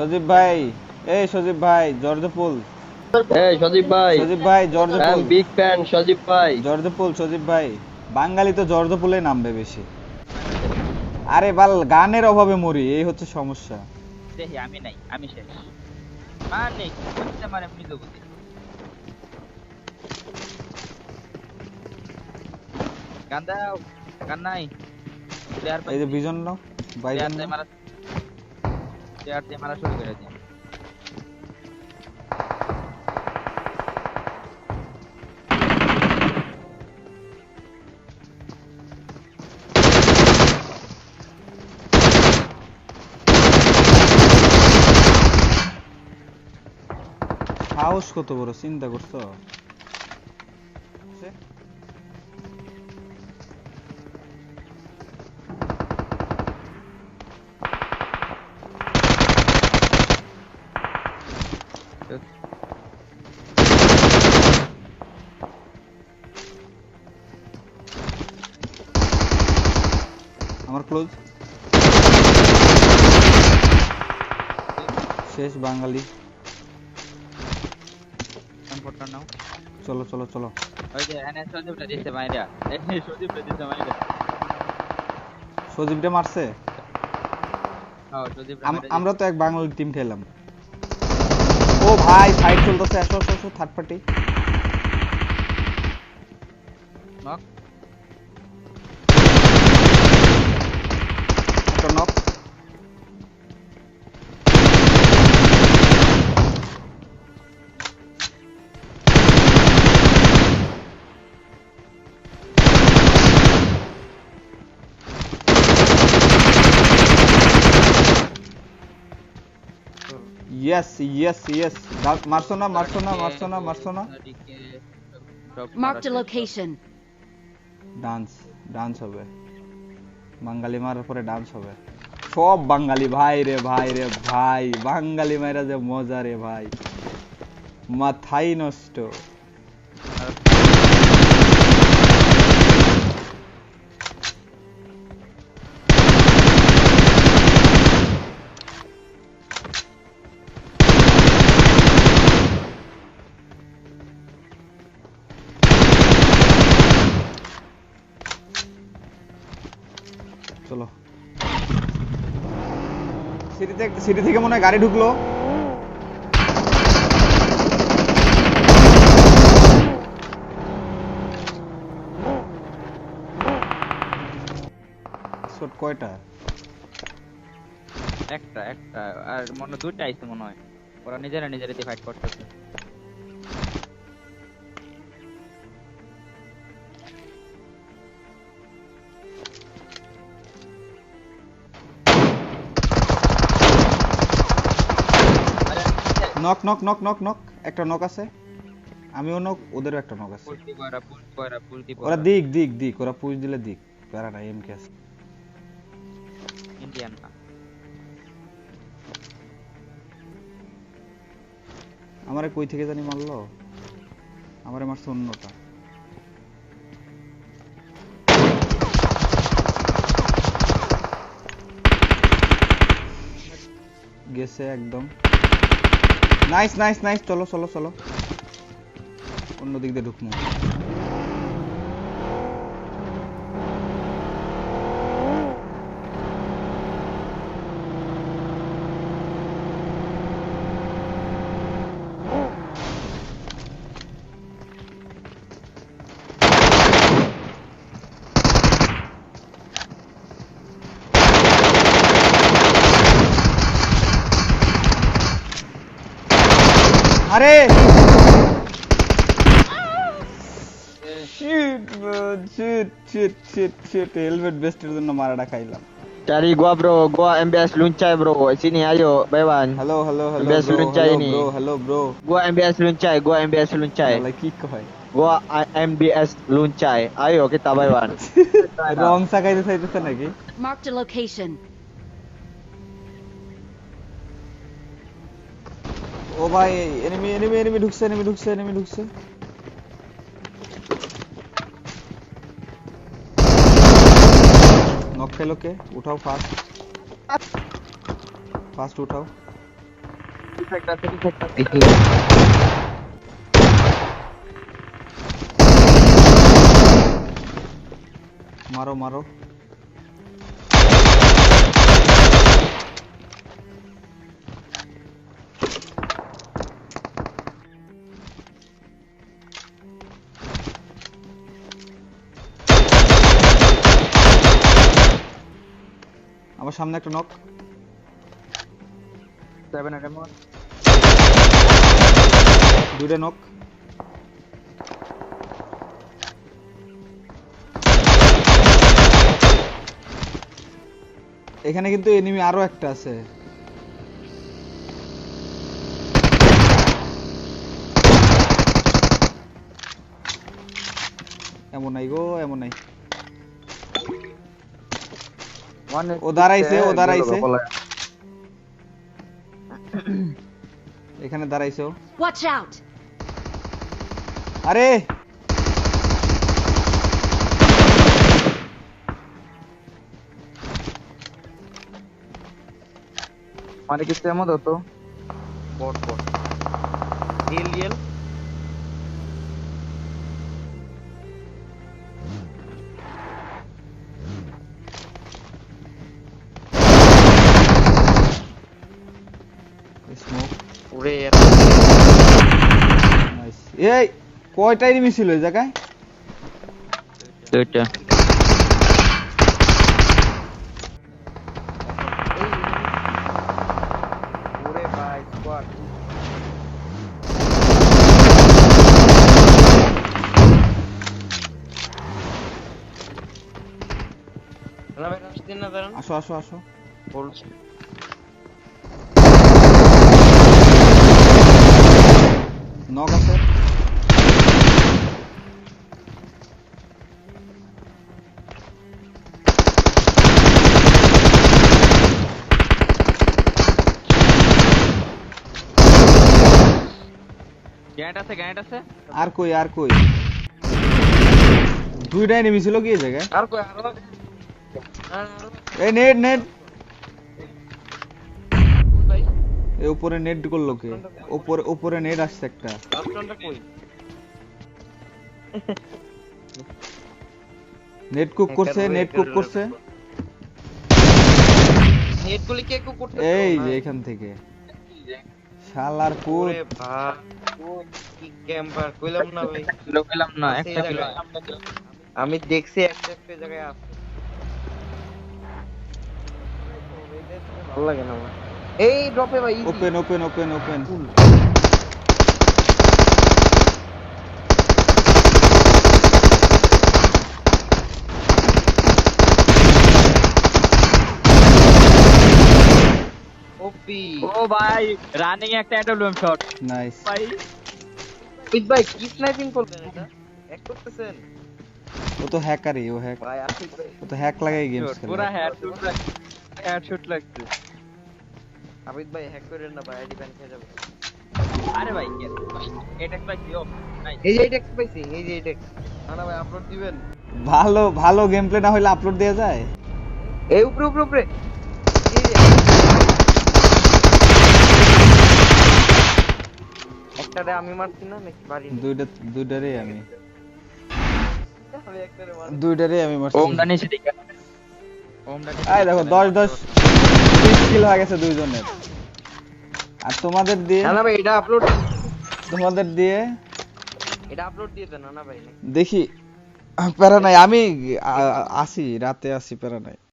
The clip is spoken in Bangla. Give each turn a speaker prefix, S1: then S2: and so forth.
S1: সজীব ভাই এই সজীব ভাই জর্জপুল
S2: এই সজীব ভাই
S1: সজীব ভাই জর্জপুল
S2: বিগ ফ্যান সজীব ভাই।
S1: জর্জপুল সজীব ভাই। বাঙালি তো জর্জপুলে নামবে বেশি। আরে বাল গানের অভাবে মরি এই হচ্ছে সমস্যা।
S3: দেখি আমি নাই আমি শেষ। মানে করতে মানে এমনি দেবো গান দাও গান নাই।
S1: এই যে বিজন নাও বাইজন
S3: মারা প্লেয়ার দিয়ে মারা শুরু করে দিই।
S1: সাহস কত বড়? চিন্তা করছ? আমার ক্লোজ শেষ বাঙালি।
S3: নাও।
S1: চলো চলো চলো।
S3: ওই যে এনে সজীবটা দিছে মাইরা। এই সজীবটা দিছে মাইরা।
S1: সজীবটা মারছে?
S3: হ্যাঁ
S1: আমরা তো এক বাঙালি টিম খেলাম ও ভাই ফাইট চলতেছে। আসো third party
S3: knock
S1: yes yes yes মারছো না মারছো না মারছো না মারছো না
S4: Marked a location.
S1: Dance dance হবে. বাঙালি মারার পরে ডান্স হবে। সব বাঙালি ভাই রে ভাই রে ভাই। বাঙালি মায়েরা যে মজা রে ভাই। মাথাই নষ্ট। চলো। সিটিতে সিটি থেকে মনে হয় গাড়ি ঢুকলো। কয়টা?
S3: একটা একটা, আর মনে দুইটা আইছে মনে হয়। ওরা নিজেরা নিজেরাই ফাইট করতেছে।
S1: Knock knock knock knock knock একটা নক আছে। আমিও নক ওদেরও একটা নক আছে। ওরা দিক দিক দিক। ওরা পুশ দিলে দিক। প্যারা নাই এম কে আছে
S3: ইন্ডিয়ান না।
S1: আমারে কই থেকে জানি মারলো? আমারে মারছে অন্যটা। গেছে একদম। নাইস নাইস নাইস চলো চলো চলো। অন্য দিক দিয়ে ঢুকমু 잘해! 슛! 슛! 슛! 슛! 슛! 헬멧 베스트로 말하다 가일라
S2: Cari gua bro, gua MBS Luncai bro. Sini ayo,
S1: Bayan. Halo,
S2: halo,
S1: halo.
S2: MBS
S1: bro,
S2: ini.
S1: Halo, bro.
S2: Gua MBS Luncai, gua MBS Luncai.
S1: Lagi koi.
S2: Gua MBS Luncai. Ayo kita Bayan. Wrong
S1: sa kayo sa ito sa.
S4: Mark the location.
S1: Kita
S2: Bewan.
S1: রং চাকাইতে চাইতেছে নাকি
S4: Marked a location.
S1: ও ভাই এনিমি এনিমি এনিমি ঢুকছে এনিমি ঢুকছে এনিমি ঢুকছে নক খেলো কে সামনে একটা নক
S2: সেভেন একান্ন
S1: দুইটা নক এখানে কিন্তু এনিমি আরও একটা আছে। এমন নাই গো এমন নাই। ও দাঁড়াইছে, ও দাঁড়াইছে। এখানে দাঁড়াইছো
S4: Watch out!
S1: আরে!
S2: মানে কিছু এমন হতো
S1: এই কয়টা এনিমি ছিল এই জায়গায়?
S3: দুইটা।
S1: আসো আসো আসো।
S3: বলছি
S1: নক আছে?
S3: গ্যানেট আছে গ্যানেট আছে?
S1: আর কই আর কই? দুইটা এনিমি ছিল কি জায়গায়?
S3: আর কই আরও
S1: এই নেট নেট। এই উপরে নেট করল কে? উপরে উপরে নেট আসছে একটা। নেট কুক করছে নেট কুক করছে।
S3: নেট গুলি কে কো করতে
S1: এই যে এখান থেকে। শালার পুত।
S3: ওরে ভাই ও কি ক্যাম্পার কইলাম না ভাই। কিলো কইলাম না একটা কিলো আমি দেখছি একটা একটা জায়গায় আছে। ভালো লাগে না আমার। এই ড্রপে ভাই easy।
S1: Open open open open
S3: ওপি
S5: ও ভাই রানিং একটা এডব্লিউএম শট
S1: নাইস
S5: ভাই
S3: ওই ভাই কি স্নাইপিং করলেন এটা এক করতেছেন
S1: ও তো হ্যাকারই ও হ্যাক
S3: ভাই আশিক ভাই
S1: ও তো হ্যাক লাগাই গেমস খেলে
S5: পুরা হেড শুট হেড শুট লাগছে
S3: আবিদ ভাই হ্যাক করেন না ভাই আইডি ব্যান খেয়ে যাবে
S5: আরে ভাই এটা একটা কি ও নাই
S3: এই যে এটা পাইছি এই যে এটা না না ভাই আপলোড দিবেন
S1: ভালো ভালো গেম প্লে না হলে আপলোড দেওয়া যায়
S3: এই উপরে উপরে উপরে এই যে একটারে আমি মারছি না নাকি বাড়ি
S1: দুইটা দুইটারই আমি।
S3: আমি একটারে
S1: দুইটারই আমি মারছি।
S5: ওমটা নিচে দিকে ওমটা নিচে
S1: এই দেখো দশ দশ কিল হয়ে গেছে দুইজনের। আর তোমাদের দিয়ে
S3: না না ভাই এটা আপলোড
S1: তোমাদের দিয়ে
S3: এটা আপলোড দিয়ে দেন না না ভাই
S1: দেখি। প্যারা নাই আমি আসি রাতে আসি প্যারা নাই।